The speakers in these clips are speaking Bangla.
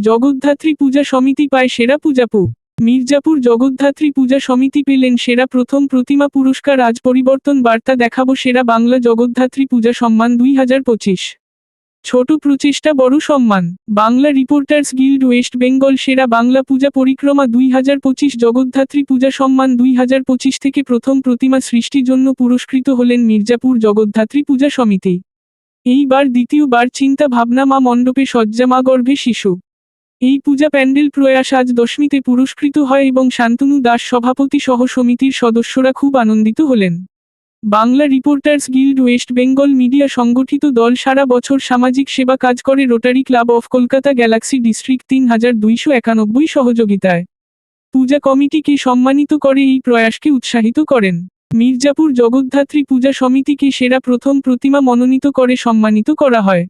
জগদ্ধাত্রী পূজা সমিতি পায় সেরা পূজাপু। মির্জাপুর জগদ্ধাত্রী পূজা সমিতি পেলেন সেরা প্রথম প্রতিমা পুরস্কার। আজ পরিবর্তন বার্তা দেখাবো সেরা বাংলা জগদ্ধাত্রী পূজা সম্মান দুই হাজার পঁচিশ। ছোট প্রচেষ্টা বড় সম্মান। বাংলা রিপোর্টার্স গিল্ড ওয়েস্ট বেঙ্গল সেরা বাংলা পূজা পরিক্রমা দুই হাজার পঁচিশ। জগদ্ধাত্রী পূজা সম্মান দুই হাজার পঁচিশ থেকে প্রথম প্রতিমা সৃষ্টির জন্য পুরস্কৃত হলেন মির্জাপুর জগদ্ধাত্রী পূজা সমিতি। এইবার দ্বিতীয়বার চিন্তা ভাবনা মা মণ্ডপে সজ্জা মা গর্ভে শিশু। এই পূজা প্যান্ডেল প্রয়াস আজ দশমীতে পুরস্কৃত হয় এবং শান্তনু দাস সভাপতি সহ সমিতির সদস্যরা খুব আনন্দিত হলেন। Bangla Reporters Guild West Bengal media সংগঠিত দল সারা বছর সামাজিক সেবা কাজ করে Rotary Club of Kolkata Galaxy District তিন হাজার দুইশো একানব্বই সহযোগিতায়। পূজা কমিটিকে সম্মানিত করে এই প্রয়াসকে উৎসাহিত করেন। মির্জাপুর জগদ্ধাত্রী পূজা সমিতিকে সেরা প্রথম প্রতিমা মনোনীত করে সম্মানিত করা হয়।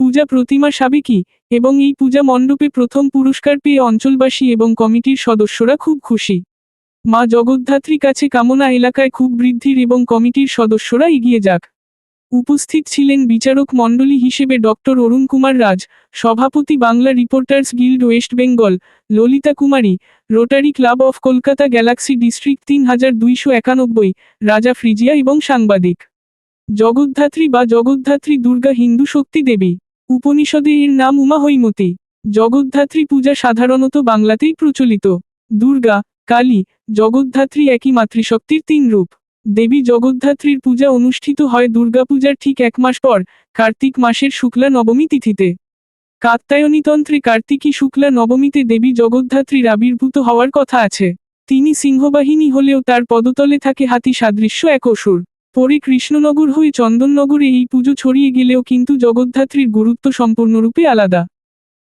পূজা প্রতিমা সাবেকি এবং এই পূজা মণ্ডপে প্রথম পুরস্কার পেয়ে অঞ্চলবাসী এবং কমিটির সদস্যরা খুব খুশি। মা জগদ্ধাত্রী কাছে কামনা এলাকায় খুব বৃদ্ধির এবং কমিটির সদস্যরা এগিয়ে যাক। উপস্থিত ছিলেন বিচারক মণ্ডলী হিসেবে ডক্টর অরুণ কুমার রাজ, সভাপতি Bangla Reporters Guild West Bengal, Lalita Kumari, Rotary Club of Kolkata Galaxy District তিন হাজার দুইশো একানব্বই, রাজা ফ্রিজিয়া এবং সাংবাদিক। জগদ্ধাত্রী বা জগদ্ধাত্রী দুর্গা হিন্দু শক্তি দেবী। উপনিষদে এর নাম উমা হৈমতী। জগদ্ধাত্রী পূজা সাধারণত বাংলাতেই প্রচলিত। দুর্গা, কালী, জগদ্ধাত্রী একই মাতৃশক্তির তিন রূপ। দেবী জগদ্ধাত্রীর পূজা অনুষ্ঠিত হয় দুর্গাপূজার ঠিক এক মাস পর, কার্তিক মাসের শুক্লা নবমী তিথিতে। কাত্তায়নীতন্ত্রে কার্তিকী শুক্লা নবমীতে দেবী জগদ্ধাত্রীর আবির্ভূত হওয়ার কথা আছে। তিনি সিংহবাহিনী হলেও তার পদতলে থাকে হাতি সাদৃশ্য এক অসুর। পরে কৃষ্ণনগর হয়ে চন্দননগরে এই পুজো ছড়িয়ে গেলেও কিন্তু জগদ্ধাত্রীর গুরুত্ব সম্পূর্ণরূপে আলাদা।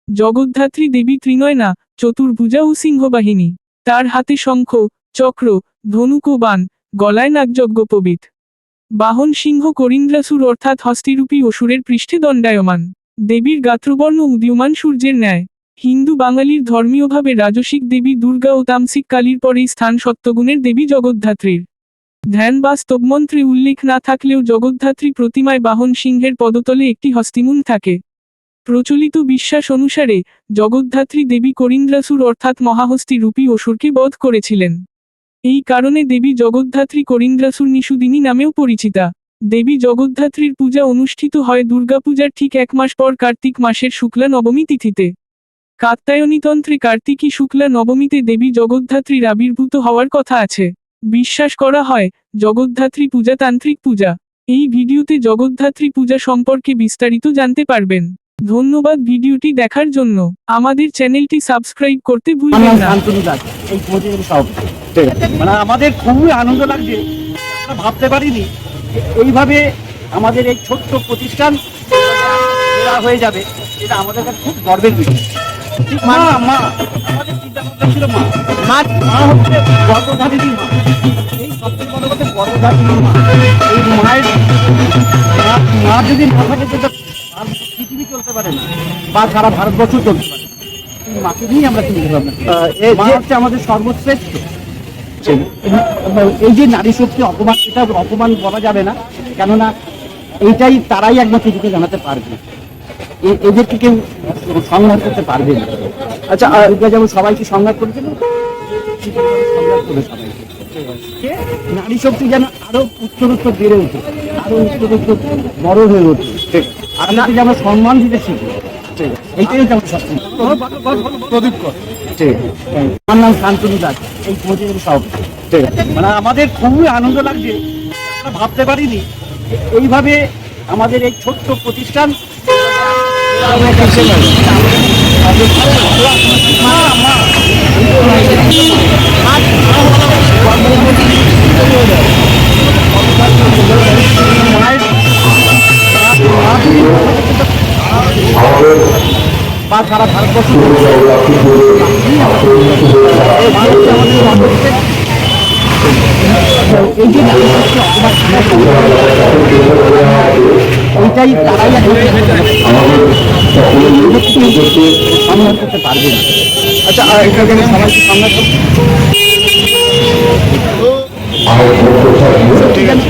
জগদ্ধাত্রী দেবী ত্রিনয়না, চতুর্ভুজা ও সিংহবাহিনী। তার হাতে শঙ্খ, চক্র, ধনুক ও বান গলায় নাগযজ্ঞপবিত বাহন সিংহ করিন্দ্রাসুর অর্থাৎ হস্তিরূপী অসুরের পৃষ্ঠে দণ্ডায়মান। দেবীর গাত্রবর্ণ উদীয়মান সূর্যের ন্যায়। হিন্দু বাঙালির ধর্মীয়ভাবে রাজসিক দেবী দুর্গা ও তামসিক কালীর পরেই স্থান সত্যগুণের দেবী জগদ্ধাত্রীর। ধ্যান বা স্তবমন্ত্রে উল্লেখ না থাকলেও জগদ্ধাত্রী প্রতিমায় বাহন সিংহের পদতলে একটি হস্তিমুন থাকে। প্রচলিত বিশ্বাস অনুসারে জগদ্ধাত্রী দেবী করিন্দ্রাসুর অর্থাৎ মহাহস্তি রূপী অসুরকে বধ করেছিলেন। এই কারণে দেবী জগদ্ধাত্রী করিন্দ্রাসুর নিষুদিনী নামেও পরিচিতা। দেবী জগদ্ধাত্রীর পূজা অনুষ্ঠিত হয় দুর্গাপূজার ঠিক এক মাস পর কার্তিক মাসের শুক্লা নবমী তিথিতে। কাত্তায়নীতন্ত্রে কার্তিকী শুক্লা নবমীতে দেবী জগদ্ধাত্রীর আবির্ভূত হওয়ার কথা আছে। বিশ্বাস করা হয়, জগদ্ধাত্রী পূজা তান্ত্রিক পূজা। এই ভিডিওতে জগদ্ধাত্রী পূজা সম্পর্কে বিস্তারিত জানতে পারবেন। ধন্যবাদ ভিডিওটি দেখার জন্য। আমাদের চ্যানেলটি সাবস্ক্রাইব করতে ভুলবেন না। মানে আমাদের খুবই আনন্দ লাগছে। আমরা ভাবতে পারিনি এইভাবে আমাদের এই ছোট্ট প্রতিষ্ঠান হয়ে যাবে। এটা আমাদের কাছে খুব গর্বের বিষয়। মা মা আমাদের চিন্তা ভাবনা ছিল মা। মা মা হচ্ছে গর্ভধারিণী মা। এই সবচেয়ে বড় কথা গর্ভধারিণী মা। এই মায়ের মা- যদি না থাকে আর পৃথিবী চলতে পারে না বা সারা ভারতবর্ষ চলতে পারে মাকে নিয়েই আমরা চিন্তা ভাবনা মা হচ্ছে আমাদের সর্বশ্রেষ্ঠ। এই যে নারী শক্তি অপমান এটা অপমান বলা যাবে না কেননা এইটাই তারাই একমাত্র দিকে জানাতে পারবে। এদেরকে কেউ সংহার করতে পারবে না। আচ্ছা দুর্গা যেমন সবাইকে সংঘাত করেছিল সংহার করে সবাইকে। কে? নারী শক্তি যেন আরও উত্তরোত্তর বেড়ে ওঠে আরও উত্তরোত্তর বড় হয়ে ওঠে। আপনাকে যেন সম্মান দিতে শিখে এইটাই হচ্ছে আমার সবচেয়ে প্রদীপ কর আমার নাম শান্তনু দাস। এই কমিটির সভাপতি মানে আমাদের খুবই আনন্দ লাগছে। আমরা ভাবতে পারিনি এইভাবে আমাদের এই ছোট্ট প্রতিষ্ঠান মা, বা সারা ভারতবর্ষ এই যে এইটাই তারাই করতে পারবে। না আচ্ছা এখানে ঠিক আছে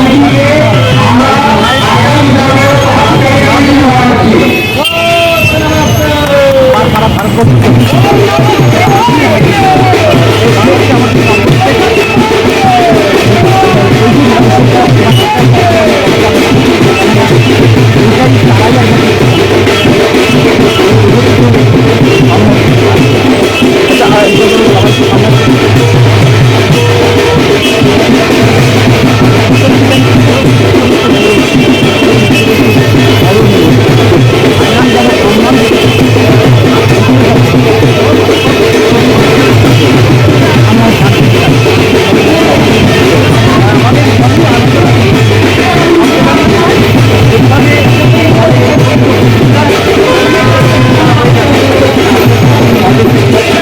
Oh, my God. Yeah.